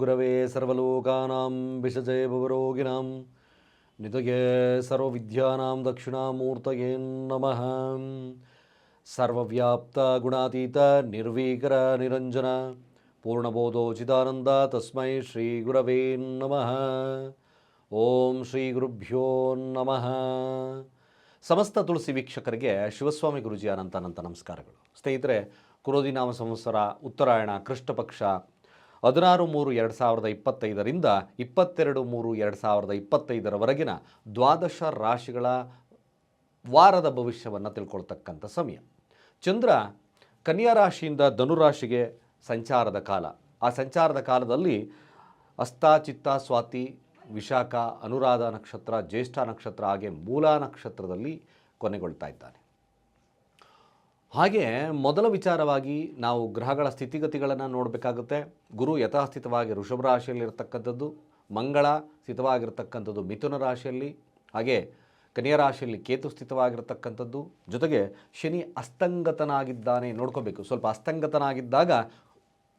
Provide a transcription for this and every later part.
ಗುರವೇ ಸರ್ವಲೋಕಾನಾಂ ವಿಷಜೇ ಭವರೋಗಿಣಾಂ ನಿಧಯೇ ಸರ್ವವಿದ್ಯಾನಾಂ ದಕ್ಷಿಣಾಮೂರ್ತಯೇ ನಮಃ. ಸರ್ವವ್ಯಾಪ್ತ ಗುಣಾತೀತ ನಿರ್ವೀಕರ ನಿರಂಜನ ಪೂರ್ಣಬೋಧೋಚಿತಾನಂದ ತಸ್ಮೈ ಶ್ರೀ ಗುರವೇ ನಮಃ. ಓಂ ಶ್ರೀ ಗುರುಭ್ಯೋ ನಮಃ. ಸಮಸ್ತ ತುಳಸಿ ವೀಕ್ಷಕರಿಗೆ ಶಿವಸ್ವಾಮಿ ಗುರುಜಿ ಅನಂತ ನಮಸ್ಕಾರಗಳು. ಸ್ನೇಹಿತರೆ ಕುರೋದಿನಾಮ ಸಂವತ್ಸರ ಉತ್ತರಾಯಣ ಕೃಷ್ಣ ಪಕ್ಷ ಹದಿನಾರು ಮೂರು ಎರಡು ಸಾವಿರದ ಇಪ್ಪತ್ತೈದರಿಂದ ಇಪ್ಪತ್ತೆರಡು ಮೂರು ಎರಡು ಸಾವಿರದ ಇಪ್ಪತ್ತೈದರವರೆಗಿನ ದ್ವಾದಶ ರಾಶಿಗಳ ವಾರದ ಭವಿಷ್ಯವನ್ನು ತಿಳ್ಕೊಳ್ತಕ್ಕಂಥ ಸಮಯ. ಚಂದ್ರ ಕನ್ಯಾ ರಾಶಿಯಿಂದ ಧನುರಾಶಿಗೆ ಸಂಚಾರದ ಕಾಲ. ಆ ಸಂಚಾರದ ಕಾಲದಲ್ಲಿ ಅಸ್ತ, ಚಿತ್ತ, ಸ್ವಾತಿ, ವಿಶಾಖ, ಅನುರಾಧ ನಕ್ಷತ್ರ, ಜ್ಯೇಷ್ಠ ನಕ್ಷತ್ರ ಹಾಗೆ ಮೂಲ ನಕ್ಷತ್ರದಲ್ಲಿ ಕೊನೆಗೊಳ್ತಾ ಇದ್ದಾನೆ. ಹಾಗೆ ಮೊದಲ ವಿಚಾರವಾಗಿ ನಾವು ಗ್ರಹಗಳ ಸ್ಥಿತಿಗತಿಗಳನ್ನು ನೋಡಬೇಕಾಗುತ್ತೆ. ಗುರು ಯಥಾಸ್ಥಿತವಾಗಿ ವೃಷಭ ರಾಶಿಯಲ್ಲಿರ್ತಕ್ಕಂಥದ್ದು ಮಂಗಳ ಸ್ಥಿತವಾಗಿರ್ತಕ್ಕಂಥದ್ದು ಮಿಥುನ ರಾಶಿಯಲ್ಲಿ, ಹಾಗೆ ಕನ್ಯಾ ರಾಶಿಯಲ್ಲಿ ಕೇತು ಸ್ಥಿತವಾಗಿರ್ತಕ್ಕಂಥದ್ದು. ಜೊತೆಗೆ ಶನಿ ಅಸ್ತಂಗತನಾಗಿದ್ದಾನೆ ನೋಡ್ಕೋಬೇಕು. ಸ್ವಲ್ಪ ಅಸ್ತಂಗತನಾಗಿದ್ದಾಗ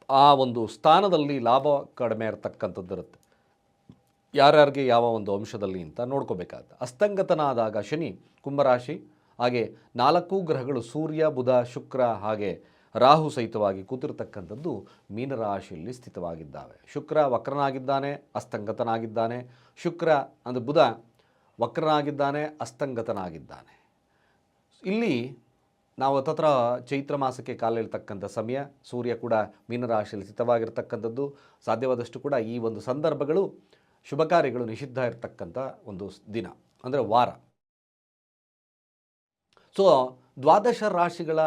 ಆ ಒಂದು ಸ್ಥಾನದಲ್ಲಿ ಲಾಭ ಕಡಿಮೆ ಇರತಕ್ಕಂಥದ್ದು ಇರುತ್ತೆ. ಯಾರ್ಯಾರಿಗೆ ಯಾವ ಒಂದು ಅಂಶದಲ್ಲಿ ಅಂತ ನೋಡ್ಕೋಬೇಕಾಗುತ್ತೆ. ಅಸ್ತಂಗತನಾದಾಗ ಶನಿ ಕುಂಭರಾಶಿ ಹಾಗೆ ನಾಲ್ಕು ಗ್ರಹಗಳು ಸೂರ್ಯ, ಬುಧ, ಶುಕ್ರ ಹಾಗೆ ರಾಹು ಸಹಿತವಾಗಿ ಕೂತಿರ್ತಕ್ಕಂಥದ್ದು ಮೀನರಾಶಿಯಲ್ಲಿ ಸ್ಥಿತವಾಗಿದ್ದಾವೆ. ಶುಕ್ರ ವಕ್ರನಾಗಿದ್ದಾನೆ, ಅಸ್ತಂಗತನಾಗಿದ್ದಾನೆ. ಶುಕ್ರ ಅಂದರೆ ಬುಧ ವಕ್ರನಾಗಿದ್ದಾನೆ, ಅಸ್ತಂಗತನಾಗಿದ್ದಾನೆ. ಇಲ್ಲಿ ನಾವು ತತ್ರ ಚೈತ್ರ ಮಾಸಕ್ಕೆ ಕಾಲಿರ್ತಕ್ಕಂಥ ಸಮಯ, ಸೂರ್ಯ ಕೂಡ ಮೀನರಾಶಿಯಲ್ಲಿ ಸ್ಥಿತವಾಗಿರ್ತಕ್ಕಂಥದ್ದು. ಸಾಧ್ಯವಾದಷ್ಟು ಕೂಡ ಈ ಒಂದು ಸಂದರ್ಭಗಳು ಶುಭ ಕಾರ್ಯಗಳು ನಿಷಿದ್ಧ ಇರತಕ್ಕಂಥ ಒಂದು ದಿನ, ಅಂದರೆ ವಾರ. ಸೊ ದ್ವಾದಶ ರಾಶಿಗಳ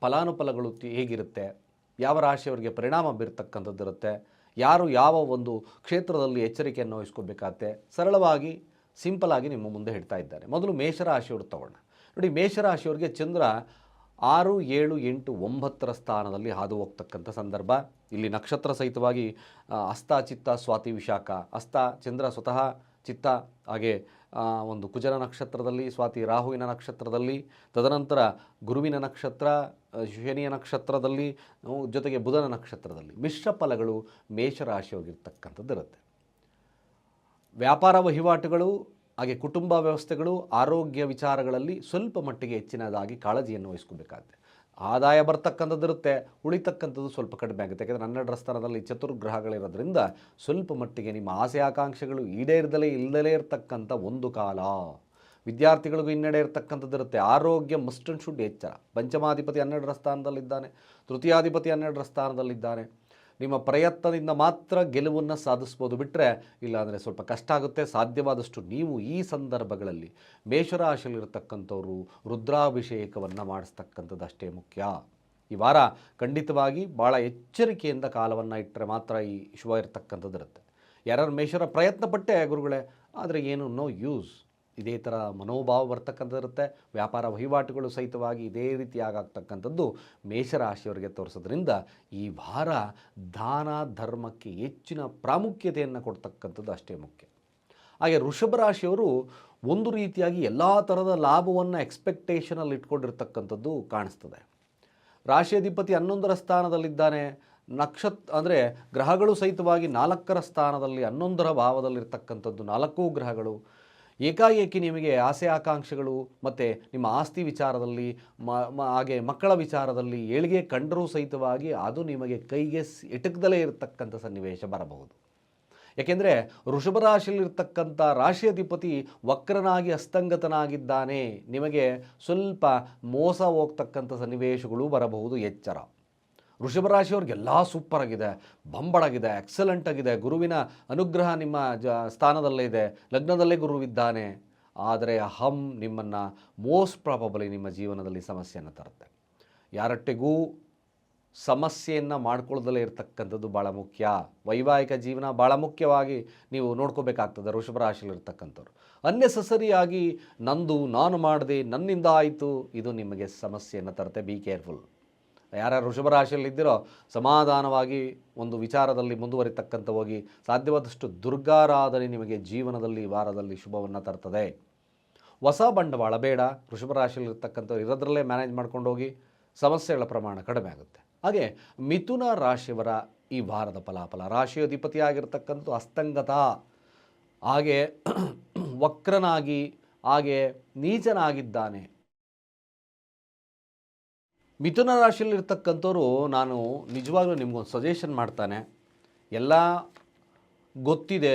ಫಲಾನುಫಲಗಳು ಹೇಗಿರುತ್ತೆ? ಯಾವ ರಾಶಿಯವರಿಗೆ ಪರಿಣಾಮ ಬೀರ್ತಕ್ಕಂಥದ್ದಿರುತ್ತೆ ಯಾರು ಯಾವ ಒಂದು ಕ್ಷೇತ್ರದಲ್ಲಿ ಎಚ್ಚರಿಕೆಯನ್ನು ವಹಿಸ್ಕೋಬೇಕಾಗತ್ತೆ? ಸರಳವಾಗಿ ಸಿಂಪಲಾಗಿ ನಿಮ್ಮ ಮುಂದೆ ಹಿಡ್ತಾ ಇದ್ದಾರೆ. ಮೊದಲು ಮೇಷರಾಶಿಯವರು ತಗೋಣ. ನೋಡಿ, ಮೇಷರಾಶಿಯವರಿಗೆ ಚಂದ್ರ ಆರು, ಏಳು, ಎಂಟು, ಒಂಬತ್ತರ ಸ್ಥಾನದಲ್ಲಿ ಹಾದು ಹೋಗ್ತಕ್ಕಂಥ ಸಂದರ್ಭ. ಇಲ್ಲಿ ನಕ್ಷತ್ರ ಸಹಿತವಾಗಿ ಅಸ್ತ, ಚಿತ್ತ, ಸ್ವಾತಿ, ವಿಶಾಖ. ಅಸ್ತ, ಚಂದ್ರ ಸ್ವತಃ ಚಿತ್ತ, ಹಾಗೆ ಒಂದು ಕುಜರ ನಕ್ಷತ್ರದಲ್ಲಿ ಸ್ವಾತಿ ರಾಹುವಿನ ನಕ್ಷತ್ರದಲ್ಲಿ, ತದನಂತರ ಗುರುವಿನ ನಕ್ಷತ್ರ ಶನಿಯ ನಕ್ಷತ್ರದಲ್ಲಿ ಜೊತೆಗೆ ಬುಧನ ನಕ್ಷತ್ರದಲ್ಲಿ. ಮಿಶ್ರ ಫಲಗಳು ಮೇಷರಾಶಿಯಾಗಿರ್ತಕ್ಕಂಥದ್ದು ಇರುತ್ತೆ. ವ್ಯಾಪಾರ ವಹಿವಾಟುಗಳು, ಹಾಗೆ ಕುಟುಂಬ ವ್ಯವಸ್ಥೆಗಳು, ಆರೋಗ್ಯ ವಿಚಾರಗಳಲ್ಲಿ ಸ್ವಲ್ಪ ಮಟ್ಟಿಗೆ ಹೆಚ್ಚಿನದಾಗಿ ಕಾಳಜಿಯನ್ನು ವಹಿಸ್ಕೋಬೇಕಾಗುತ್ತೆ. ಆದಾಯ ಬರ್ತಕ್ಕಂಥದ್ದು ಇರುತ್ತೆ, ಉಳಿತಕ್ಕಂಥದ್ದು ಸ್ವಲ್ಪ ಕಡಿಮೆ ಆಗುತ್ತೆ. ಯಾಕೆಂದರೆ ಹನ್ನೆರಡು ಸ್ಥಾನದಲ್ಲಿ ಚತುರ್ಗ್ರಹಗಳಿರೋದ್ರಿಂದ ಸ್ವಲ್ಪ ಮಟ್ಟಿಗೆ ನಿಮ್ಮ ಆಸೆ ಆಕಾಂಕ್ಷೆಗಳು ಈಡೇರದಲೇ ಇಲ್ಲದಲೇ ಇರತಕ್ಕಂಥ ಒಂದು ಕಾಲ. ವಿದ್ಯಾರ್ಥಿಗಳಿಗೂ ಹಿನ್ನಡೆ ಇರತಕ್ಕಂಥದ್ದು ಇರುತ್ತೆ. ಆರೋಗ್ಯ ಮಸ್ಟ್ ಅಂಡ್ ಶುಡ್ ಎಚ್ಚರ. ಪಂಚಮಾಧಿಪತಿ ಹನ್ನೆರಡರ ಸ್ಥಾನದಲ್ಲಿದ್ದಾನೆ ತೃತೀಯಾಧಿಪತಿ ಹನ್ನೆರಡರ ಸ್ಥಾನದಲ್ಲಿದ್ದಾನೆ ನಿಮ್ಮ ಪ್ರಯತ್ನದಿಂದ ಮಾತ್ರ ಗೆಲುವನ್ನು ಸಾಧಿಸ್ಬೋದು ಬಿಟ್ಟರೆ ಇಲ್ಲಾಂದರೆ ಸ್ವಲ್ಪ ಕಷ್ಟ ಆಗುತ್ತೆ. ಸಾಧ್ಯವಾದಷ್ಟು ನೀವು ಈ ಸಂದರ್ಭಗಳಲ್ಲಿ ಮೇಷರಾಶಿಯಲ್ಲಿರ್ತಕ್ಕಂಥವ್ರು ರುದ್ರಾಭಿಷೇಕವನ್ನು ಮಾಡಿಸ್ತಕ್ಕಂಥದ್ದು ಅಷ್ಟೇ ಮುಖ್ಯ. ಈ ವಾರ ಖಂಡಿತವಾಗಿ ಭಾಳ ಎಚ್ಚರಿಕೆಯಿಂದ ಕಾಲವನ್ನು ಇಟ್ಟರೆ ಮಾತ್ರ ಈ ಶುಭ ಇರತಕ್ಕಂಥದ್ದು ಇರುತ್ತೆ. ಯಾರು ಮೇಷರ ಪ್ರಯತ್ನ ಪಟ್ಟೆ ಗುರುಗಳೇ, ಆದರೆ ಏನು ನೋ ಯೂಸ್ ಇದೇ ಥರ ಮನೋಭಾವ ಬರ್ತಕ್ಕಂಥದ್ದಿರುತ್ತೆ. ವ್ಯಾಪಾರ ವಹಿವಾಟುಗಳು ಸಹಿತವಾಗಿ ಇದೇ ರೀತಿಯಾಗತಕ್ಕಂಥದ್ದು ಮೇಷರಾಶಿಯವರಿಗೆ ತೋರಿಸೋದ್ರಿಂದ ಈ ವಾರ ದಾನ ಧರ್ಮಕ್ಕೆ ಹೆಚ್ಚಿನ ಪ್ರಾಮುಖ್ಯತೆಯನ್ನು ಕೊಡ್ತಕ್ಕಂಥದ್ದು ಅಷ್ಟೇ ಮುಖ್ಯ. ಹಾಗೆ ವೃಷಭ ರಾಶಿಯವರು ಒಂದು ರೀತಿಯಾಗಿ ಎಲ್ಲ ಥರದ ಲಾಭವನ್ನು ಎಕ್ಸ್ಪೆಕ್ಟೇಷನಲ್ಲಿ ಇಟ್ಕೊಂಡಿರ್ತಕ್ಕಂಥದ್ದು ಕಾಣಿಸ್ತದೆ. ರಾಶಿಯಾಧಿಪತಿ ಹನ್ನೊಂದರ ಸ್ಥಾನದಲ್ಲಿದ್ದಾನೆ. ನಕ್ಷತ್, ಅಂದರೆ ಗ್ರಹಗಳು ಸಹಿತವಾಗಿ ನಾಲ್ಕರ ಸ್ಥಾನದಲ್ಲಿ ಹನ್ನೊಂದರ ಭಾವದಲ್ಲಿರ್ತಕ್ಕಂಥದ್ದು ನಾಲ್ಕು ಗ್ರಹಗಳು. ಏಕಾಏಕಿ ನಿಮಗೆ ಆಸೆ ಆಕಾಂಕ್ಷೆಗಳು ಮತ್ತು ನಿಮ್ಮ ಆಸ್ತಿ ವಿಚಾರದಲ್ಲಿ, ಮ ಹಾಗೆ ಮಕ್ಕಳ ವಿಚಾರದಲ್ಲಿ ಏಳಿಗೆ ಕಂಡರೂ ಸಹಿತವಾಗಿ ಅದು ನಿಮಗೆ ಕೈಗೆ ಎಟಕದಲ್ಲೇ ಎಟಕದಲೇ ಇರತಕ್ಕಂಥ ಸನ್ನಿವೇಶ ಬರಬಹುದು. ಯಾಕೆಂದರೆ ವೃಷಭರಾಶಿಯಲ್ಲಿರ್ತಕ್ಕಂಥ ರಾಶಿಯಧಿಪತಿ ವಕ್ರನಾಗಿ ಅಸ್ತಂಗತನಾಗಿದ್ದಾನೆ, ನಿಮಗೆ ಸ್ವಲ್ಪ ಮೋಸ ಹೋಗ್ತಕ್ಕಂಥ ಸನ್ನಿವೇಶಗಳು ಬರಬಹುದು, ಎಚ್ಚರ. ವೃಷಭ ಎಲ್ಲ ಸೂಪರ್ ಆಗಿದೆ, ಬಂಬಡಾಗಿದೆ ಎಕ್ಸಲೆಂಟ್ ಆಗಿದೆ. ಗುರುವಿನ ಅನುಗ್ರಹ ನಿಮ್ಮ ಜ, ಸ್ಥಾನದಲ್ಲೇ ಇದೆ. ಲಗ್ನದಲ್ಲೇ ಗುರುವಿದ್ದಾನೆ. ಆದರೆ ಅಹಂ ನಿಮ್ಮನ್ನು ಮೋಸ್ಟ್ ಪ್ರಾಬಬಲಿ ನಿಮ್ಮ ಜೀವನದಲ್ಲಿ ಸಮಸ್ಯೆಯನ್ನು ತರುತ್ತೆ. ಯಾರೊಟ್ಟಿಗೂ ಸಮಸ್ಯೆಯನ್ನು ಮಾಡ್ಕೊಳ್ಳದಲ್ಲೇ ಇರತಕ್ಕಂಥದ್ದು ಭಾಳ ಮುಖ್ಯ. ವೈವಾಹಿಕ ಜೀವನ ಭಾಳ ಮುಖ್ಯವಾಗಿ ನೀವು ನೋಡ್ಕೋಬೇಕಾಗ್ತದೆ ವೃಷಭ ರಾಶಿಯಲ್ಲಿರ್ತಕ್ಕಂಥವ್ರು. ಅನ್ನೆಸಸರಿಯಾಗಿ ನಂದು, ನಾನು ಮಾಡಿದೆ, ನನ್ನಿಂದ ಆಯಿತು, ಇದು ನಿಮಗೆ ಸಮಸ್ಯೆಯನ್ನು ತರುತ್ತೆ. ಬಿ ಕೇರ್ಫುಲ್ ಯಾರ್ಯಾರು ವೃಷಭರಾಶಿಯಲ್ಲಿ ಇದ್ದಿರೋ ಸಮಾಧಾನವಾಗಿ ಒಂದು ವಿಚಾರದಲ್ಲಿ ಮುಂದುವರಿತಕ್ಕಂಥ ಹೋಗಿ ಸಾಧ್ಯವಾದಷ್ಟು ದುರ್ಗಾರಾಧನೆ ನಿಮಗೆ ಜೀವನದಲ್ಲಿ ವಾರದಲ್ಲಿ ಶುಭವನ್ನು ತರ್ತದೆ. ಹೊಸ ಬಂಡವಾಳ ಬೇಡ ವೃಷಭ ರಾಶಿಯಲ್ಲಿರ್ತಕ್ಕಂಥವ್ರು ಇರೋದ್ರಲ್ಲೇ ಮ್ಯಾನೇಜ್ ಮಾಡ್ಕೊಂಡು ಹೋಗಿ ಸಮಸ್ಯೆಗಳ ಪ್ರಮಾಣ ಕಡಿಮೆ ಆಗುತ್ತೆ. ಹಾಗೆ ಮಿಥುನ ರಾಶಿಯವರ ಈ ವಾರದ ಫಲಾಫಲ ರಾಶಿಯ ಅಧಿಪತಿಯಾಗಿರ್ತಕ್ಕಂಥ ಅಸ್ತಂಗತ, ಹಾಗೆ ವಕ್ರನಾಗಿ, ಹಾಗೆ ನೀಚನಾಗಿದ್ದಾನೆ ಮಿಥುನ ರಾಶಿಯಲ್ಲಿರ್ತಕ್ಕಂಥವ್ರು ನಾನು ನಿಜವಾಗ್ಲೂ ನಿಮಗೊಂದು ಸಜೆಷನ್ ಮಾಡ್ತಾನೆ. ಎಲ್ಲ ಗೊತ್ತಿದೆ,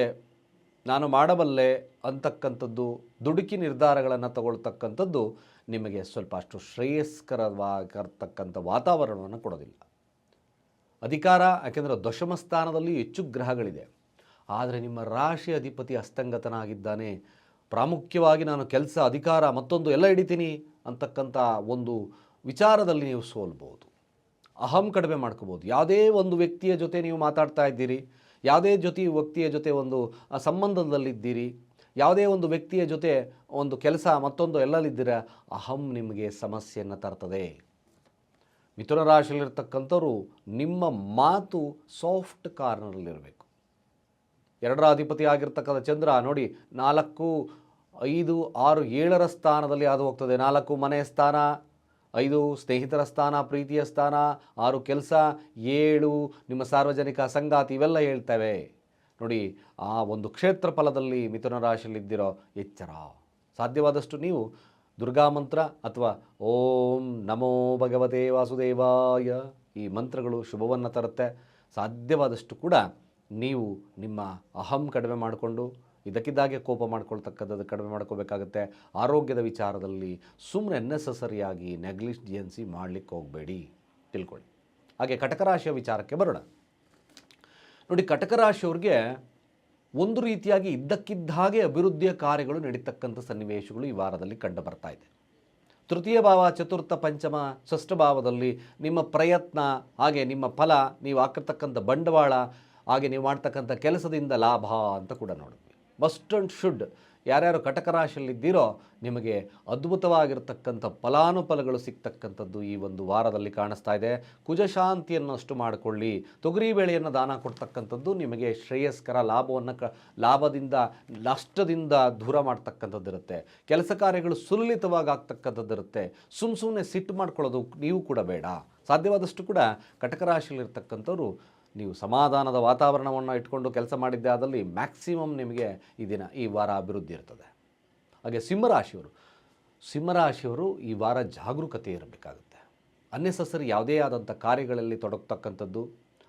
ನಾನು ಮಾಡಬಲ್ಲೆ ಅಂತಕ್ಕಂಥದ್ದು, ದುಡುಕಿ ನಿರ್ಧಾರಗಳನ್ನು ತಗೊಳ್ತಕ್ಕಂಥದ್ದು ನಿಮಗೆ ಸ್ವಲ್ಪ ಅಷ್ಟು ಶ್ರೇಯಸ್ಕರವಾಗಿರ್ತಕ್ಕಂಥ ವಾತಾವರಣವನ್ನು ಕೊಡೋದಿಲ್ಲ. ಅಧಿಕಾರ, ಯಾಕೆಂದರೆ ದಶಮ ಸ್ಥಾನದಲ್ಲಿ ಹೆಚ್ಚು ಗ್ರಹಗಳಿದೆ. ಆದರೆ ನಿಮ್ಮ ರಾಶಿ ಅಧಿಪತಿ ಅಸ್ತಂಗತನಾಗಿದ್ದಾನೆ. ಪ್ರಾಮುಖ್ಯವಾಗಿ ನಾನು ಕೆಲಸ, ಅಧಿಕಾರ ಮತ್ತೊಂದು ಎಲ್ಲ ಹಿಡಿತೀನಿ ಅಂತಕ್ಕಂಥ ಒಂದು ವಿಚಾರದಲ್ಲಿ ನೀವು ಸೋಲ್ಬೋದು. ಅಹಂ ಕಡಿಮೆ ಮಾಡ್ಕೋಬೋದು. ಯಾವುದೇ ಒಂದು ವ್ಯಕ್ತಿಯ ಜೊತೆ ನೀವು ಮಾತಾಡ್ತಾ ಇದ್ದೀರಿ, ಯಾವುದೇ ಜೊತೆ ವ್ಯಕ್ತಿಯ ಜೊತೆ ಒಂದು ಸಂಬಂಧದಲ್ಲಿದ್ದೀರಿ, ಯಾವುದೇ ಒಂದು ವ್ಯಕ್ತಿಯ ಜೊತೆ ಒಂದು ಕೆಲಸ ಮತ್ತೊಂದು ಎಲ್ಲಲ್ಲಿದ್ದೀರ, ಅಹಂ ನಿಮಗೆ ಸಮಸ್ಯೆಯನ್ನು ತರ್ತದೆ. ಮಿಥುನ ರಾಶಿಯಲ್ಲಿರ್ತಕ್ಕಂಥವ್ರು ನಿಮ್ಮ ಮಾತು ಸಾಫ್ಟ್ ಕಾರ್ನರಲ್ಲಿರಬೇಕು. ಎರಡರ ಅಧಿಪತಿ ಆಗಿರ್ತಕ್ಕಂಥ ಚಂದ್ರ, ನೋಡಿ, ನಾಲ್ಕು ಐದು ಆರು ಏಳರ ಸ್ಥಾನದಲ್ಲಿ ಅದು ಹೋಗ್ತದೆ. ನಾಲ್ಕು ಮನೆಯ ಸ್ಥಾನ ಐದು ಸ್ನೇಹಿತರ ಸ್ಥಾನ, ಪ್ರೀತಿಯ ಸ್ಥಾನ, ಆರು ಕೆಲಸ, ಏಳು ನಿಮ್ಮ ಸಾರ್ವಜನಿಕ ಸಂಗಾತಿ ಇವೆಲ್ಲ ಹೇಳ್ತವೆ. ನೋಡಿ, ಆ ಒಂದು ಕ್ಷೇತ್ರ ಫಲದಲ್ಲಿ ಮಿಥುನ ರಾಶಿಯಲ್ಲಿದ್ದಿರೋ ಎಚ್ಚರ. ಸಾಧ್ಯವಾದಷ್ಟು ನೀವು ದುರ್ಗಾ ಮಂತ್ರ ಅಥವಾ ಓಂ ನಮೋ ಭಗವತೆ ವಾಸುದೇವಾಯ ಈ ಮಂತ್ರಗಳು ಶುಭವನ್ನು ತರುತ್ತೆ. ಸಾಧ್ಯವಾದಷ್ಟು ಕೂಡ ನೀವು ನಿಮ್ಮ ಅಹಂ ಕಡಿಮೆ ಮಾಡಿಕೊಂಡು ಇದಕ್ಕಿದ್ದಾಗೆ ಕೋಪ ಮಾಡ್ಕೊಳ್ತಕ್ಕಂಥದ್ದು ಕಡಿಮೆ ಮಾಡ್ಕೋಬೇಕಾಗುತ್ತೆ. ಆರೋಗ್ಯದ ವಿಚಾರದಲ್ಲಿ ಸುಮ್ಮನೆ ನೆಸಸರಿಯಾಗಿ ನೆಗ್ಲಿಜಿಯನ್ಸಿ ಮಾಡಲಿಕ್ಕೆ ಹೋಗಬೇಡಿ. ತಿಳ್ಕೊಳ್ಳಿ. ಹಾಗೆ ಕಟಕ ರಾಶಿಯ ವಿಚಾರಕ್ಕೆ ಬರೋಣ. ನೋಡಿ, ಕಟಕ ರಾಶಿಯವ್ರಿಗೆ ಒಂದು ರೀತಿಯಾಗಿ ಇದ್ದಕ್ಕಿದ್ದಾಗೆ ಅಭಿವೃದ್ಧಿಯ ಕಾರ್ಯಗಳು ನಡೀತಕ್ಕಂಥ ಸನ್ನಿವೇಶಗಳು ಈ ವಾರದಲ್ಲಿ ಕಂಡು ಬರ್ತಾ ಇದೆ. ತೃತೀಯ ಭಾವ, ಚತುರ್ಥ ಪಂಚಮ, ಷಷ್ಠ ಭಾವದಲ್ಲಿ ನಿಮ್ಮ ಪ್ರಯತ್ನ, ಹಾಗೆ ನಿಮ್ಮ ಫಲ, ನೀವು ಹಾಕಿರ್ತಕ್ಕಂಥ ಬಂಡವಾಳ, ಹಾಗೆ ನೀವು ಮಾಡ್ತಕ್ಕಂಥ ಕೆಲಸದಿಂದ ಲಾಭ ಅಂತ ಕೂಡ ನೋಡಿದ್ವಿ ಮಸ್ಟ್ ಅಂಡ್ ಶುಡ್ ಯಾರ್ಯಾರು ಕಟಕ ರಾಶಿಯಲ್ಲಿದ್ದೀರೋ ನಿಮಗೆ ಅದ್ಭುತವಾಗಿರ್ತಕ್ಕಂಥ ಫಲಾನುಫಲಗಳು ಸಿಗ್ತಕ್ಕಂಥದ್ದು ಈ ಒಂದು ವಾರದಲ್ಲಿ ಕಾಣಿಸ್ತಾ ಇದೆ. ಕುಜಶಾಂತಿಯನ್ನಷ್ಟು ಮಾಡಿಕೊಳ್ಳಿ. ತೊಗರಿ ಬೇಳೆಯನ್ನು ದಾನ ಕೊಡ್ತಕ್ಕಂಥದ್ದು ನಿಮಗೆ ಶ್ರೇಯಸ್ಕರ ಲಾಭವನ್ನು ಕ, ಲಾಭದಿಂದ, ನಷ್ಟದಿಂದ ದೂರ ಮಾಡ್ತಕ್ಕಂಥದ್ದಿರುತ್ತೆ. ಕೆಲಸ ಕಾರ್ಯಗಳು ಸುಲಲಿತವಾಗಿ ಆಗ್ತಕ್ಕಂಥದ್ದಿರುತ್ತೆ ಸುಮ್ಮ ಸುಮ್ಮನೆ ಸಿಟ್ಟು ಮಾಡ್ಕೊಳ್ಳೋದು ನೀವು ಕೂಡ ಬೇಡ. ಸಾಧ್ಯವಾದಷ್ಟು ಕೂಡ ಕಟಕ ರಾಶಿಯಲ್ಲಿರ್ತಕ್ಕಂಥವ್ರು ನೀವು ಸಮಾಧಾನದ ವಾತಾವರಣವನ್ನು ಇಟ್ಕೊಂಡು ಕೆಲಸ ಮಾಡಿದ್ದೆ ಆದಲ್ಲಿ ಮ್ಯಾಕ್ಸಿಮಮ್ ನಿಮಗೆ ಈ ದಿನ, ಈ ವಾರ ಅಭಿವೃದ್ಧಿ ಇರ್ತದೆ. ಹಾಗೆ ಸಿಂಹರಾಶಿಯವರು ಸಿಂಹರಾಶಿಯವರು ಈ ವಾರ ಜಾಗರೂಕತೆ ಇರಬೇಕಾಗುತ್ತೆ. ಅನ್ನೆಸಸರಿ ಯಾವುದೇ ಆದಂಥ ಕಾರ್ಯಗಳಲ್ಲಿ ತೊಡಗತಕ್ಕಂಥದ್ದು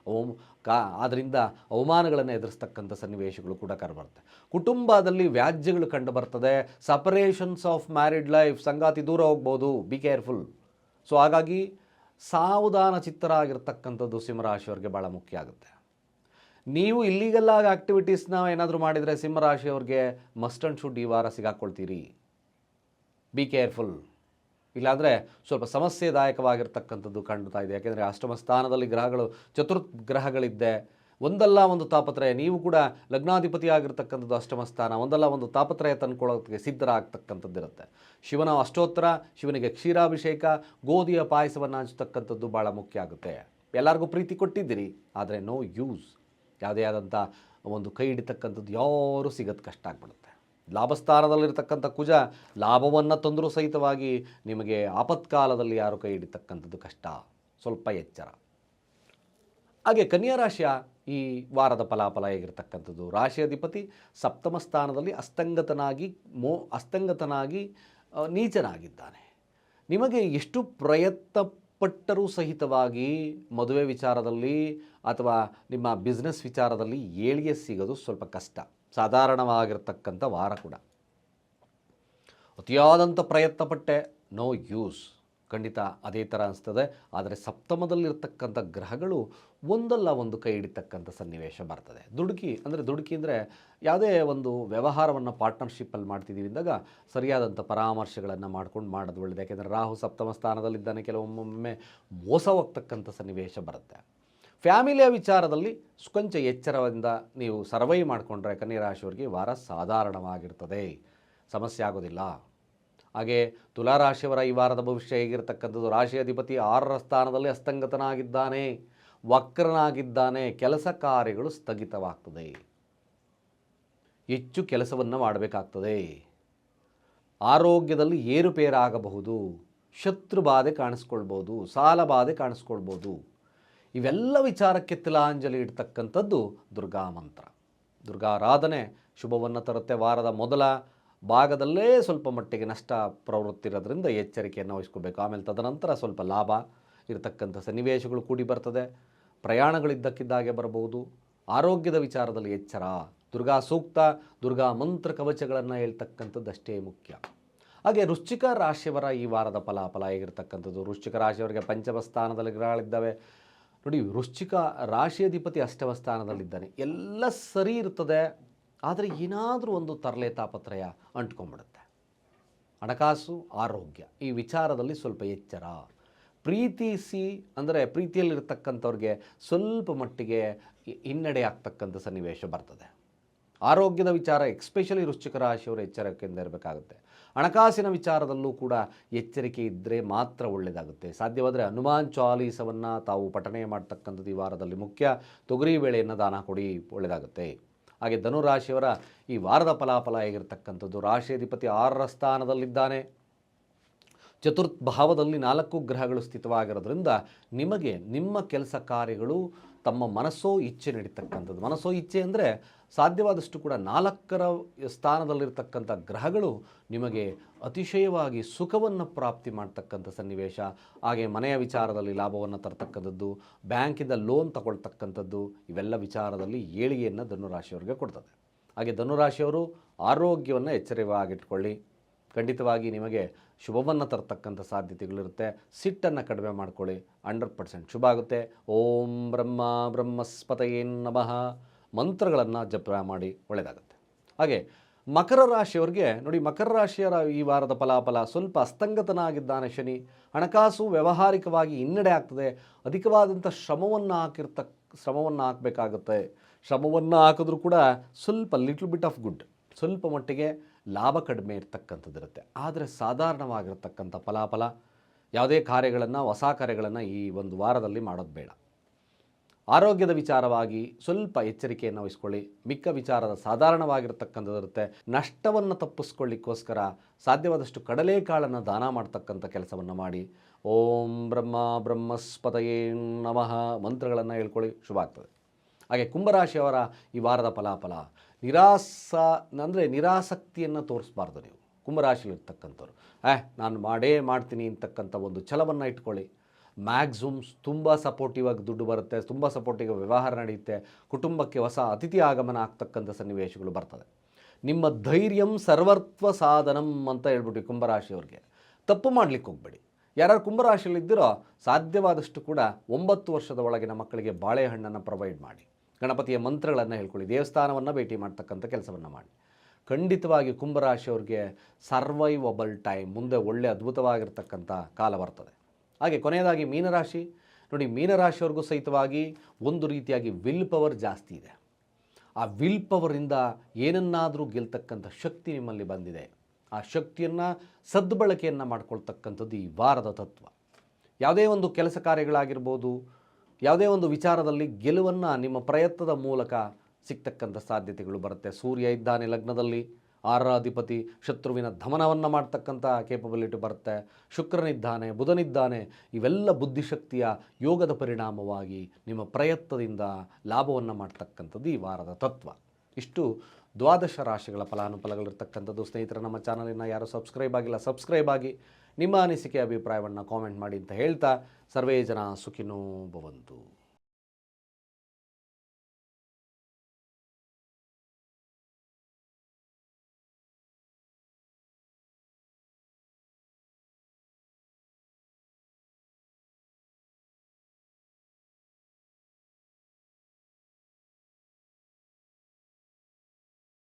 ಅವಮ ಕಾ ಆದ್ದರಿಂದ ಅವಮಾನಗಳನ್ನು ಎದುರಿಸ್ತಕ್ಕಂಥ ಸನ್ನಿವೇಶಗಳು ಕೂಡ ಕಂಡುಬರುತ್ತೆ ಕುಟುಂಬದಲ್ಲಿ ವ್ಯಾಜ್ಯಗಳು ಕಂಡು ಬರ್ತದೆ ಸಪರೇಷನ್ಸ್ ಆಫ್ ಮ್ಯಾರಿಡ್ ಲೈಫ್ ಸಂಗಾತಿ ದೂರ ಹೋಗ್ಬೋದು ಬಿ ಕೇರ್ಫುಲ್ ಸೊ ಹಾಗಾಗಿ ಸಾವಧಾನ ಚಿತ್ತರಾಗಿರ್ತಕ್ಕಂಥದ್ದು ಸಿಂಹರಾಶಿಯವ್ರಿಗೆ ಭಾಳ ಮುಖ್ಯ ಆಗುತ್ತೆ. ನೀವು ಇಲ್ಲಿಗೆಲ್ಲ ಆ್ಯಕ್ಟಿವಿಟೀಸ್ನ ಏನಾದರೂ ಮಾಡಿದರೆ ಸಿಂಹರಾಶಿಯವ್ರಿಗೆ ಮಸ್ಟ್ ಆ್ಯಂಡ್ ಶುಡ್ ಈ ವಾರ ಸಿಗಾಕ್ಕೊಳ್ತೀರಿ ಬಿ ಕೇರ್ಫುಲ್ ಇಲ್ಲಾಂದರೆ ಸ್ವಲ್ಪ ಸಮಸ್ಯೆದಾಯಕವಾಗಿರ್ತಕ್ಕಂಥದ್ದು ಕಾಣ್ತಾ ಇದೆ. ಯಾಕೆಂದರೆ ಅಷ್ಟಮ ಸ್ಥಾನದಲ್ಲಿ ಗ್ರಹಗಳು ಚತುರ್ಥ ಗ್ರಹಗಳಿದ್ದೆ ಒಂದಲ್ಲ ಒಂದು ತಾಪತ್ರಯ. ನೀವು ಕೂಡ ಲಗ್ನಾಧಿಪತಿ ಆಗಿರ್ತಕ್ಕಂಥದ್ದು ಅಷ್ಟಮ ಸ್ಥಾನ. ಒಂದಲ್ಲ ಒಂದು ತಾಪತ್ರಯ ತಂದ್ಕೊಳ್ಳೋದಕ್ಕೆ ಸಿದ್ಧರಾಗ್ತಕ್ಕಂಥದ್ದಿರುತ್ತೆ. ಶಿವನ ಅಷ್ಟೋತ್ತರ ಶಿವನಿಗೆ ಕ್ಷೀರಾಭಿಷೇಕ, ಗೋಧಿಯ ಪಾಯಸವನ್ನು ಹಂಚತಕ್ಕಂಥದ್ದು ಭಾಳ ಮುಖ್ಯ ಆಗುತ್ತೆ. ಎಲ್ಲರಿಗೂ ಪ್ರೀತಿ ಕೊಟ್ಟಿದ್ದೀರಿ, ಆದರೆ ನೋ ಯೂಸ್ ಯಾವುದೇ ಆದಂಥ ಒಂದು ಕೈ ಹಿಡಿತಕ್ಕಂಥದ್ದು ಯಾರೂ ಸಿಗೋದು ಕಷ್ಟ ಆಗ್ಬಿಡುತ್ತೆ. ಲಾಭಸ್ಥಾನದಲ್ಲಿರ್ತಕ್ಕಂಥ ಕುಜ, ಲಾಭವನ್ನು ತಂದರೂ ಸಹಿತವಾಗಿ ನಿಮಗೆ ಆಪತ್ಕಾಲದಲ್ಲಿ ಯಾರು ಕೈ ಹಿಡಿತಕ್ಕಂಥದ್ದು ಕಷ್ಟ. ಸ್ವಲ್ಪ ಎಚ್ಚರ. ಹಾಗೆ ಕನ್ಯಾ ರಾಶಿಯ ಈ ವಾರದ ಫಲಾಫಲ ಹೇಗಿರ್ತಕ್ಕಂಥದ್ದು? ರಾಶಿ ಅಧಿಪತಿ ಸಪ್ತಮ ಸ್ಥಾನದಲ್ಲಿ ಅಸ್ತಂಗತನಾಗಿ ಮೋ, ಅಸ್ತಂಗತನಾಗಿ ನೀಚನಾಗಿದ್ದಾನೆ. ನಿಮಗೆ ಎಷ್ಟು ಪ್ರಯತ್ನ ಪಟ್ಟರೂ ಸಹಿತವಾಗಿ ಮದುವೆ ವಿಚಾರದಲ್ಲಿ ಅಥವಾ ನಿಮ್ಮ ಬಿಸ್ನೆಸ್ ವಿಚಾರದಲ್ಲಿ ಏಳಿಗೆ ಸಿಗೋದು ಸ್ವಲ್ಪ ಕಷ್ಟ. ಸಾಧಾರಣವಾಗಿರ್ತಕ್ಕಂಥ ವಾರ ಕೂಡ. ಅತಿಯಾದಂಥ ಪ್ರಯತ್ನ ಪಟ್ಟೆ ನೋ ಯೂಸ್ ಖಂಡಿತ ಅದೇ ಥರ ಅನಿಸ್ತದೆ. ಆದರೆ ಸಪ್ತಮದಲ್ಲಿರ್ತಕ್ಕಂಥ ಗ್ರಹಗಳು ಒಂದಲ್ಲ ಒಂದು ಕೈ ಹಿಡಿತಕ್ಕಂಥ ಸನ್ನಿವೇಶ ಬರ್ತದೆ. ದುಡುಕಿ ಅಂದರೆ ದುಡುಕಿ ಅಂದರೆ ಯಾವುದೇ ಒಂದು ವ್ಯವಹಾರವನ್ನು ಪಾರ್ಟ್ನರ್ಶಿಪ್ಪಲ್ಲಿ ಮಾಡ್ತಿದ್ದೀವಿ ಅಂದಾಗ ಸರಿಯಾದಂಥ ಪರಾಮರ್ಶೆಗಳನ್ನು ಮಾಡ್ಕೊಂಡು ಮಾಡೋದು ಒಳ್ಳೆಯದು ಯಾಕೆಂದರೆ ರಾಹು ಸಪ್ತಮ ಸ್ಥಾನದಲ್ಲಿದ್ದಾನೆ ಕೆಲವೊಮ್ಮೊಮ್ಮೆ ಮೋಸ ಹೋಗ್ತಕ್ಕಂಥ ಸನ್ನಿವೇಶ ಬರುತ್ತೆ. ಫ್ಯಾಮಿಲಿಯ ವಿಚಾರದಲ್ಲಿ ಕೊಂಚ ಎಚ್ಚರದಿಂದ ನೀವು ಸರ್ವೈವ್ ಮಾಡಿಕೊಂಡ್ರೆ ಅವರಿಗೆ ವಾರ ಸಾಧಾರಣವಾಗಿರ್ತದೆ. ಸಮಸ್ಯೆ ಆಗೋದಿಲ್ಲ. ಹಾಗೆ ತುಲಾರಾಶಿಯವರ ಈ ವಾರದ ಭವಿಷ್ಯ ಹೇಗಿರತಕ್ಕಂಥದ್ದು? ರಾಶಿ ಅಧಿಪತಿ ಆರರ ಸ್ಥಾನದಲ್ಲಿ ಅಸ್ತಂಗತನಾಗಿದ್ದಾನೆ. ವಕ್ರನಾಗಿದ್ದಾನೆ, ಕೆಲಸ ಕಾರ್ಯಗಳು ಸ್ಥಗಿತವಾಗ್ತದೆ. ಹೆಚ್ಚು ಕೆಲಸವನ್ನು ಮಾಡಬೇಕಾಗ್ತದೆ. ಆರೋಗ್ಯದಲ್ಲಿ ಏರುಪೇರಾಗಬಹುದು ಶತ್ರು ಬಾಧೆ ಕಾಣಿಸ್ಕೊಳ್ಬೋದು ಸಾಲ ಬಾಧೆ ಕಾಣಿಸ್ಕೊಳ್ಬೋದು. ಇವೆಲ್ಲ ವಿಚಾರಕ್ಕೆ ತಿಲಾಂಜಲಿ ಇಡ್ತಕ್ಕಂಥದ್ದು ದುರ್ಗಾ ಮಂತ್ರ. ದುರ್ಗಾರಾಧನೆ ಶುಭವನ್ನು ತರುತ್ತೆ ವಾರದ ಮೊದಲ ಭಾಗದಲ್ಲೇ ಸ್ವಲ್ಪ ಮಟ್ಟಿಗೆ ನಷ್ಟ ಪ್ರವೃತ್ತಿ ಇರೋದ್ರಿಂದ ಎಚ್ಚರಿಕೆಯನ್ನು ವಹಿಸ್ಕೋಬೇಕು ಆಮೇಲೆ ತದನಂತರ ಸ್ವಲ್ಪ ಲಾಭ ಇರತಕ್ಕಂಥ ಸನ್ನಿವೇಶಗಳು ಕೂಡಿ ಬರ್ತದೆ. ಪ್ರಯಾಣಗಳಿದ್ದಕ್ಕಿದ್ದಾಗೆ ಬರಬಹುದು. ಆರೋಗ್ಯದ ವಿಚಾರದಲ್ಲಿ ಎಚ್ಚರ. ದುರ್ಗಾ ಸೂಕ್ತ, ದುರ್ಗಾ ಮಂತ್ರ ಕವಚಗಳನ್ನು ಹೇಳ್ತಕ್ಕಂಥದ್ದು ಅಷ್ಟೇ ಮುಖ್ಯ. ಹಾಗೆ ವೃಶ್ಚಿಕ ರಾಶಿಯವರ ಈ ವಾರದ ಫಲಾಫಲ ಹೇಗಿರ್ತಕ್ಕಂಥದ್ದು? ವೃಶ್ಚಿಕ ರಾಶಿಯವರಿಗೆ ಪಂಚಮ ಸ್ಥಾನದಲ್ಲಿ ಗ್ರಹಗಳಿದ್ದಾವೆ. ನೋಡಿ, ವೃಶ್ಚಿಕ ರಾಶಿಯಧಿಪತಿ ಅಷ್ಟಮ ಸ್ಥಾನದಲ್ಲಿದ್ದಾನೆ. ಎಲ್ಲ ಸರಿ ಇರ್ತದೆ, ಆದರೆ ಏನಾದರೂ ಒಂದು ತರಲೆ ತಾಪತ್ರಯ ಅಂಟ್ಕೊಂಡ್ಬಿಡುತ್ತೆ. ಹಣಕಾಸು, ಆರೋಗ್ಯ, ಈ ವಿಚಾರದಲ್ಲಿ ಸ್ವಲ್ಪ ಎಚ್ಚರ. ಪ್ರೀತಿಸಿ ಅಂದರೆ ಪ್ರೀತಿಯಲ್ಲಿರ್ತಕ್ಕಂಥವ್ರಿಗೆ ಸ್ವಲ್ಪ ಮಟ್ಟಿಗೆ ಹಿನ್ನಡೆ ಆಗ್ತಕ್ಕಂಥ ಸನ್ನಿವೇಶ ಬರ್ತದೆ. ಆರೋಗ್ಯದ ವಿಚಾರ, ಎಕ್ಸ್ಪೆಷಲಿ ವೃಶ್ಚಿಕ ರಾಶಿಯವರ ಎಚ್ಚರಿಕೆಯಿಂದ ಇರಬೇಕಾಗುತ್ತೆ. ಹಣಕಾಸಿನ ವಿಚಾರದಲ್ಲೂ ಕೂಡ ಎಚ್ಚರಿಕೆ ಇದ್ದರೆ ಮಾತ್ರ ಒಳ್ಳೆಯದಾಗುತ್ತೆ ಸಾಧ್ಯವಾದರೆ ಹನುಮಾನ್ ಚಾಲೀಸವನ್ನು ತಾವು ಪಠನೆ ಮಾಡ್ತಕ್ಕಂಥದ್ದು ಈ ವಾರದಲ್ಲಿ ಮುಖ್ಯ. ತೊಗರಿ ಬೇಳೆಯನ್ನು ದಾನ ಕೊಡಿ ಒಳ್ಳೆಯದಾಗುತ್ತೆ ಹಾಗೆ ಧನುರಾಶಿಯವರ ಈ ವಾರದ ಫಲಾಫಲ ಹೇಗಿರ್ತಕ್ಕಂಥದ್ದು ರಾಶಿಯಧಿಪತಿ ಆರರ ಸ್ಥಾನದಲ್ಲಿದ್ದಾನೆ. ಚತುರ್ಥ್ ಭಾವದಲ್ಲಿ ನಾಲ್ಕು ಗ್ರಹಗಳು ಸ್ಥಿತವಾಗಿರೋದ್ರಿಂದ ನಿಮಗೆ ನಿಮ್ಮ ಕೆಲಸ ಕಾರ್ಯಗಳು ತಮ್ಮ ಮನಸ್ಸೋ ಇಚ್ಛೆ ನಡೀತಕ್ಕಂಥದ್ದು. ಮನಸ್ಸೋ ಇಚ್ಛೆ ಅಂದರೆ ಸಾಧ್ಯವಾದಷ್ಟು ಕೂಡ ನಾಲ್ಕರ ಸ್ಥಾನದಲ್ಲಿರ್ತಕ್ಕಂಥ ಗ್ರಹಗಳು ನಿಮಗೆ ಅತಿಶಯವಾಗಿ ಸುಖವನ್ನು ಪ್ರಾಪ್ತಿ ಮಾಡ್ತಕ್ಕಂಥ ಸನ್ನಿವೇಶ. ಹಾಗೆ ಮನೆಯ ವಿಚಾರದಲ್ಲಿ ಲಾಭವನ್ನು ತರ್ತಕ್ಕಂಥದ್ದು, ಬ್ಯಾಂಕಿಂದ ಲೋನ್ ತಗೊಳ್ತಕ್ಕಂಥದ್ದು, ಇವೆಲ್ಲ ವಿಚಾರದಲ್ಲಿ ಏಳಿಗೆಯನ್ನು ಧನುರಾಶಿಯವರಿಗೆ ಕೊಡ್ತದೆ. ಹಾಗೆ ಧನುರಾಶಿಯವರು ಆರೋಗ್ಯವನ್ನು ಎಚ್ಚರವಾಗಿಟ್ಕೊಳ್ಳಿ. ಖಂಡಿತವಾಗಿ ನಿಮಗೆ ಶುಭವನ್ನು ತರ್ತಕ್ಕಂಥ ಸಾಧ್ಯತೆಗಳಿರುತ್ತೆ. ಸಿಟ್ಟನ್ನು ಕಡಿಮೆ ಮಾಡ್ಕೊಳ್ಳಿ. ಹಂಡ್ರೆಡ್ ಪರ್ಸೆಂಟ್ ಶುಭ ಆಗುತ್ತೆ. ಓಂ ಬ್ರಹ್ಮ ಬ್ರಹ್ಮಸ್ಪತಯೇ ನಮಃ. ಮಂತ್ರಗಳನ್ನು ಜಪ ಮಾಡಿ ಒಳ್ಳೆಯದಾಗುತ್ತೆ. ಹಾಗೆ ಮಕರ ರಾಶಿಯವರಿಗೆ ನೋಡಿ ಮಕರ ರಾಶಿಯರ ಈ ವಾರದ ಫಲಾಫಲ ಸ್ವಲ್ಪ ಅಸ್ತಂಗತನಾಗಿದ್ದಾನೆ ಶನಿ. ಹಣಕಾಸು ವ್ಯಾವಹಾರಿಕವಾಗಿ ಹಿನ್ನಡೆ ಆಗ್ತದೆ. ಅಧಿಕವಾದಂಥ ಶ್ರಮವನ್ನು ಹಾಕಿರ್ತ ಶ್ರಮವನ್ನು ಹಾಕಬೇಕಾಗುತ್ತೆ. ಶ್ರಮವನ್ನು ಹಾಕಿದ್ರೂ ಕೂಡ ಸ್ವಲ್ಪ ಲಿಟ್ಲ್ ಬಿಟ್ ಆಫ್ ಗುಡ್ ಸ್ವಲ್ಪ ಮಟ್ಟಿಗೆ ಲಾಭ ಕಡಿಮೆ ಇರ್ತಕ್ಕಂಥದ್ದು ಇರುತ್ತೆ. ಆದರೆ ಸಾಧಾರಣವಾಗಿರ್ತಕ್ಕಂಥ ಫಲಾಫಲ ಯಾವುದೇ ಕಾರ್ಯಗಳನ್ನು, ಹೊಸ ಕಾರ್ಯಗಳನ್ನು ಈ ಒಂದು ವಾರದಲ್ಲಿ ಮಾಡೋದು ಬೇಡ. ಆರೋಗ್ಯದ ವಿಚಾರವಾಗಿ ಸ್ವಲ್ಪ ಎಚ್ಚರಿಕೆಯನ್ನು ವಹಿಸ್ಕೊಳ್ಳಿ. ಮಿಕ್ಕ ವಿಚಾರದ ಸಾಧಾರಣವಾಗಿರ್ತಕ್ಕಂಥದ್ದು ಇರುತ್ತೆ. ನಷ್ಟವನ್ನು ತಪ್ಪಿಸ್ಕೊಳ್ಳಿಕ್ಕೋಸ್ಕರ ಸಾಧ್ಯವಾದಷ್ಟು ಕಡಲೆಕಾಳನ್ನು ದಾನ ಮಾಡ್ತಕ್ಕಂಥ ಕೆಲಸವನ್ನು ಮಾಡಿ. ಓಂ ಬ್ರಹ್ಮ ಬ್ರಹ್ಮಸ್ಪತಯೇ ನಮಃ ಮಂತ್ರಗಳನ್ನು ಹೇಳ್ಕೊಳ್ಳಿ, ಶುಭ ಆಗ್ತದೆ. ಹಾಗೆ ಕುಂಭರಾಶಿಯವರ ಈ ವಾರದ ಫಲಾಫಲ ನಿರಾಸ ಅಂದರೆ ನಿರಾಸಕ್ತಿಯನ್ನು ತೋರಿಸ್ಬಾರ್ದು ನೀವು. ಕುಂಭರಾಶಿಲಿರ್ತಕ್ಕಂಥವ್ರು ಏ, ನಾನು ಮಾಡೇ ಮಾಡ್ತೀನಿ ಅಂತಕ್ಕಂಥ ಒಂದು ಛಲವನ್ನು ಇಟ್ಕೊಳ್ಳಿ. ಮ್ಯಾಕ್ಸಿಮಮ್ಸ್ ತುಂಬ ಸಪೋರ್ಟಿವ್ ಆಗಿ ದುಡ್ಡು ಬರುತ್ತೆ, ತುಂಬ ಸಪೋರ್ಟಿವ್ ವ್ಯವಹಾರ ನಡೆಯುತ್ತೆ, ಕುಟುಂಬಕ್ಕೆ ಹೊಸ ಅತಿಥಿ ಆಗಮನ ಆಗ್ತಕ್ಕಂಥ ಸನ್ನಿವೇಶಗಳು ಬರ್ತದೆ ನಿಮ್ಮ ಧೈರ್ಯಂ ಸರ್ವತ್ವ ಸಾಧನಂ ಅಂತ ಹೇಳ್ಬಿಟ್ಟು ಕುಂಭರಾಶಿಯವ್ರಿಗೆ. ತಪ್ಪು ಮಾಡಲಿಕ್ಕೆ ಹೋಗಬೇಡಿ. ಯಾರು ಕುಂಭರಾಶಿಯಲ್ಲಿದ್ದೀರೋ ಸಾಧ್ಯವಾದಷ್ಟು ಕೂಡ ಒಂಬತ್ತು ವರ್ಷದ ಒಳಗಿನ ಮಕ್ಕಳಿಗೆ ಬಾಳೆಹಣ್ಣನ್ನು ಪ್ರೊವೈಡ್ ಮಾಡಿ. ಗಣಪತಿಯ ಮಂತ್ರಗಳನ್ನು ಹೇಳ್ಕೊಳ್ಳಿ. ದೇವಸ್ಥಾನವನ್ನು ಭೇಟಿ ಮಾಡ್ತಕ್ಕಂಥ ಕೆಲಸವನ್ನು ಮಾಡಿ. ಖಂಡಿತವಾಗಿ ಕುಂಭರಾಶಿಯವ್ರಿಗೆ ಸರ್ವೈವಬಲ್ ಟೈಮ್, ಮುಂದೆ ಒಳ್ಳೆ ಅದ್ಭುತವಾಗಿರ್ತಕ್ಕಂಥ ಕಾಲ ಬರ್ತದೆ. ಹಾಗೆ ಕೊನೆಯದಾಗಿ ಮೀನರಾಶಿ. ನೋಡಿ ಮೀನರಾಶಿಯವ್ರಿಗೂ ಸಹಿತವಾಗಿ ಒಂದು ರೀತಿಯಾಗಿ ವಿಲ್ ಪವರ್ ಜಾಸ್ತಿ ಇದೆ. ಆ ವಿಲ್ ಪವರಿಂದ ಏನನ್ನಾದರೂ ಗೆಲ್ತಕ್ಕಂಥ ಶಕ್ತಿ ನಿಮ್ಮಲ್ಲಿ ಬಂದಿದೆ. ಆ ಶಕ್ತಿಯನ್ನು ಸದ್ಬಳಕೆಯನ್ನು ಮಾಡ್ಕೊಳ್ತಕ್ಕಂಥದ್ದು ಈ ವಾರದ ತತ್ವ. ಯಾವುದೇ ಒಂದು ಕೆಲಸ ಕಾರ್ಯಗಳಾಗಿರ್ಬೋದು ಯಾವುದೇ ಒಂದು ವಿಚಾರದಲ್ಲಿ ಗೆಲುವನ್ನು ನಿಮ್ಮ ಪ್ರಯತ್ನದ ಮೂಲಕ ಸಿಗ್ತಕ್ಕಂಥ ಸಾಧ್ಯತೆಗಳು ಬರುತ್ತೆ. ಸೂರ್ಯ ಇದ್ದಾನೆ ಲಗ್ನದಲ್ಲಿ, ಆರಾಧಿಪತಿ ಶತ್ರುವಿನ ದಮನವನ್ನು ಮಾಡ್ತಕ್ಕಂಥ ಕೇಪಬಿಲಿಟಿ ಬರುತ್ತೆ. ಶುಕ್ರನಿದ್ದಾನೆ ಬುಧನಿದ್ದಾನೆ ಇವೆಲ್ಲ ಬುದ್ಧಿಶಕ್ತಿಯ ಯೋಗದ ಪರಿಣಾಮವಾಗಿ ನಿಮ್ಮ ಪ್ರಯತ್ನದಿಂದ ಲಾಭವನ್ನು ಮಾಡ್ತಕ್ಕಂಥದ್ದು ಈ ವಾರದ ತತ್ವ. ಇಷ್ಟು ದ್ವಾದಶ ರಾಶಿಗಳ ಫಲಾನುಫಲಗಳಿರ್ತಕ್ಕಂಥದ್ದು. ಸ್ನೇಹಿತರ, ನಮ್ಮ ಚಾನಲಿನ ಯಾರು ಸಬ್ಸ್ಕ್ರೈಬ್ ಆಗಿಲ್ಲ, ಸಬ್ಸ್ಕ್ರೈಬ್ ಆಗಿ. ನಿಮ್ಮ ಅನಿಸಿಕೆ ಅಭಿಪ್ರಾಯವನ್ನು ಕಾಮೆಂಟ್ ಮಾಡಿ ಅಂತ ಹೇಳ್ತಾ ಸರ್ವೇ ಜನ ಸುಖಿನೋ ಭವಂತು